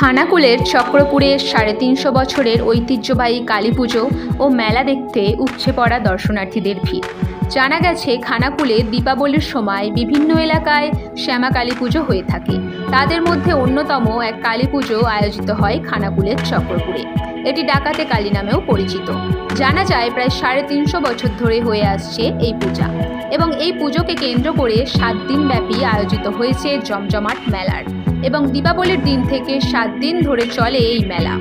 খানাকুলের চক্রপুরের সাড়ে তিনশো বছরের ঐতিহ্যবাহী কালী পুজো ও মেলা দেখতে উপচে পড়া দর্শনার্থীদের ভিড়। জানা গেছে, খানাকুলে দীপাবলির সময় বিভিন্ন এলাকায় শ্যামা কালী পুজো হয়ে থাকে। তাদের মধ্যে অন্যতম এক কালী পুজো আয়োজিত হয় খানাকুলের চক্রপুরে। এটি ডাকাতে কালী নামেও পরিচিত। জানা যায়, প্রায় সাড়ে তিনশো বছর ধরে হয়ে আসছে এই পূজা এবং এই পুজোকে কেন্দ্র করে সাত দিন ব্যাপী আয়োজিত হয়েছে জমজমাট মেলার। এবং দীপাবলির দিন থেকে সাত দিন ধরে চলে এই মেলা।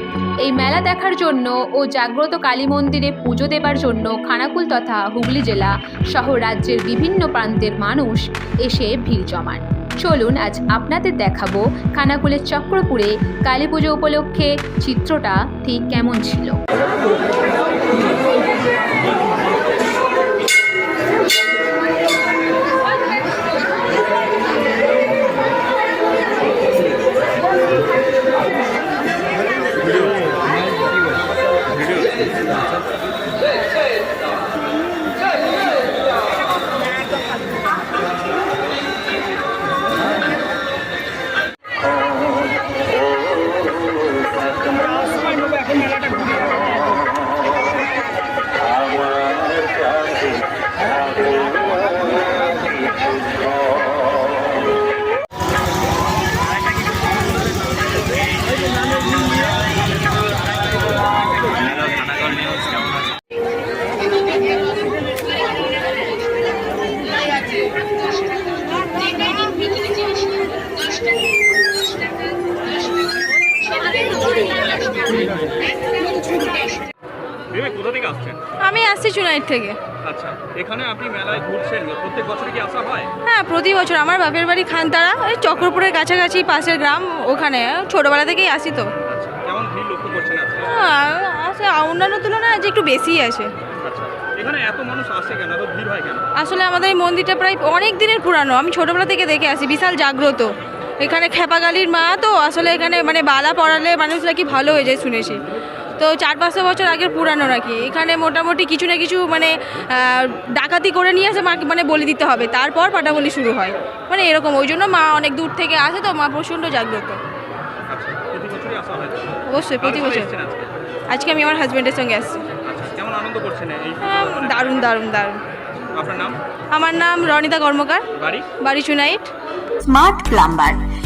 এই মেলা দেখার জন্য ও জাগ্রত কালী মন্দিরে পুজো দেবার জন্য খানাকুল তথা হুগলি জেলা সহ রাজ্যের বিভিন্ন প্রান্তের মানুষ এসে ভিড় জমান। চলুন আজ আপনাদের দেখাবো খানাকুলের চক্রপুরে কালী পুজো উপলক্ষে চিত্রটা ঠিক কেমন ছিল। আসছি চুনাইট থেকে। আচ্ছা এখানে আপনি মেলায় ঘুরছেন? প্রত্যেক বছর কি আসা হয়? হ্যাঁ প্রতি বছর। আমার বাপের বাড়ি খানতারা ওই চক্রপুরের কাছাকাছি পাশের গ্রাম ওখানে। ছোটোবেলা থেকেই আসি তো। আচ্ছা কেমন ভিড় লক্ষ্য করছেন আজকে? হ্যাঁ, আছে অন্যান্য তুলনায় আজ একটু বেশিই আছে আচ্ছা এখানে এত মানুষ আসে কেন? এত ভিড় হয় কেন? আসলে আমাদের এই মন্দিরটা প্রায় অনেক দিনের পুরানো। আমি ছোটোবেলা থেকে দেখে আসি বিশাল জাগ্রত। এখানে খেপাগালির মা তো আসলে এখানে মানে বালা পড়ালে মানুষরা কি ভালো হয়ে যায় শুনেছি। তো চার পাঁচশো বছর আগের পুরানো নাকি? এখানে মোটামুটি কিছু না কিছু মানে ডাকাতি করে নিয়ে এসে মাকে মানে বলে দিতে হবে। তারপর পাটাবলি শুরু হয়। মানে এরকম ওই জন্য মা অনেক দূর থেকে আসে তো মা প্রচণ্ড জাগ্রত। আচ্ছা প্রতি বছরই আসা হয় তো? অবশ্যই প্রতি বছর। আজকে? আমি আমার হাজব্যান্ডের সঙ্গে আসছি। আচ্ছা কেমন আনন্দ করছেন এই দারুণ দারুণ দারুণ। আমার নাম রনিতা কর্মকার। বাড়ি? বাড়ি চুনাইট স্মার্ট প্লাম্বার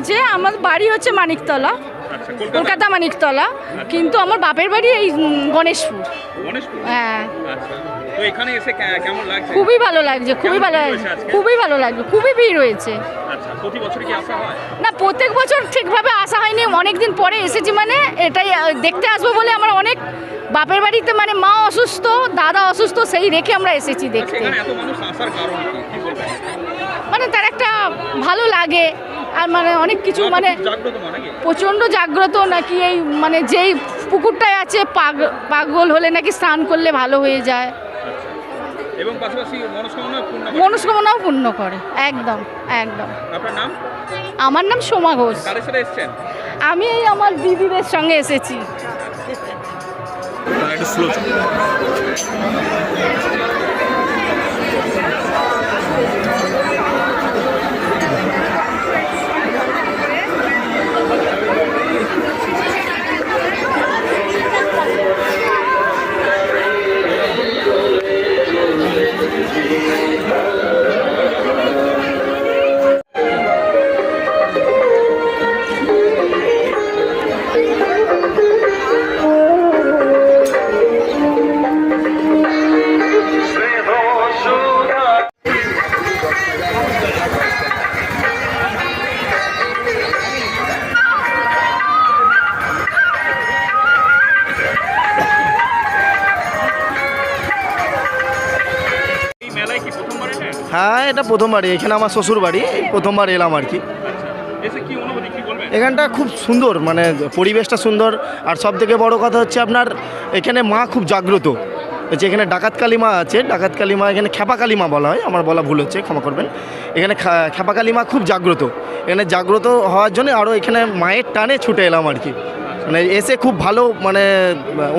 লাগছে আমার বাড়ি হচ্ছে মানিকতলা আচ্ছা কলকাতা। মানিকতলা কিন্তু আমার বাপের বাড়ি এই গণেশপুর। হ্যাঁ। আচ্ছা খুবই ভালো লাগছে খুবই ভালো লাগছে খুবই ভালো লাগছে খুবই ভিড় হয়েছে আচ্ছা না প্রত্যেক বছর ঠিকভাবে আসা হয়নি অনেক দিন পরে এসেছি মানে এটাই দেখতে আসব বলে আমরা অনেক বাপের বাড়িতে মানে মা অসুস্থ দাদা অসুস্থ সেই রেখে আমরা এসেছি দেখতে। মানে তার একটা ভালো লাগে আর মানে অনেক কিছু মানে জাগ্রত নাকি? প্রচণ্ড জাগ্রত নাকি এই মানে যেই পুকুরটায় আছে পাগ পাগল হলে নাকি স্নান করলে ভালো হয়ে যায়। এবং পাশাপাশি করে। মনস্কামনাও পূর্ণ করে একদম একদম। আপনার নাম? আমার নাম সোমা ঘোষ। আমি এই আমার দিদিদের সঙ্গে এসেছি। এটা প্রথমবারই এখানে আমার শ্বশুর বাড়ি প্রথমবার এলাম আর কি। এখানটা খুব সুন্দর মানে পরিবেশটা সুন্দর আর সব থেকে বড় কথা হচ্ছে আপনার এখানে মা খুব জাগ্রত। যে এখানে ডাকাত কালী মা আছে ডাকাত কালী মা এখানে খ্যাপা কালী মা বলা হয় আমার বলা ভুল হচ্ছে ক্ষমা করবেন। এখানে খ্যাপা কালী মা খুব জাগ্রত। এখানে জাগ্রত হওয়ার জন্য আরও এখানে মায়ের টানে ছুটে এলাম আর কি। মানে এসে খুব ভালো মানে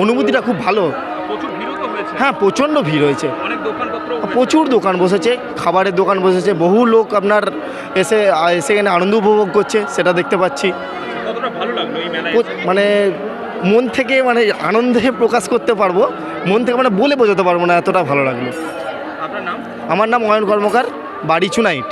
অনুভূতিটা খুব ভালো। হ্যাঁ প্রচণ্ড ভিড় হয়েছে। অনেক দোকানপত্র প্রচুর দোকান বসেছে খাবারের দোকান বসেছে বহু লোক আপনার এসে এসে এখানে আনন্দ উপভোগ করছে সেটা দেখতে পাচ্ছি। মানে মন থেকে মানে আনন্দে প্রকাশ করতে পারব মন থেকে মানে বলে বোঝাতে পারব না এতটা ভালো লাগল। আমার নাম অয়ন কর্মকার বাড়ি চুনাইট।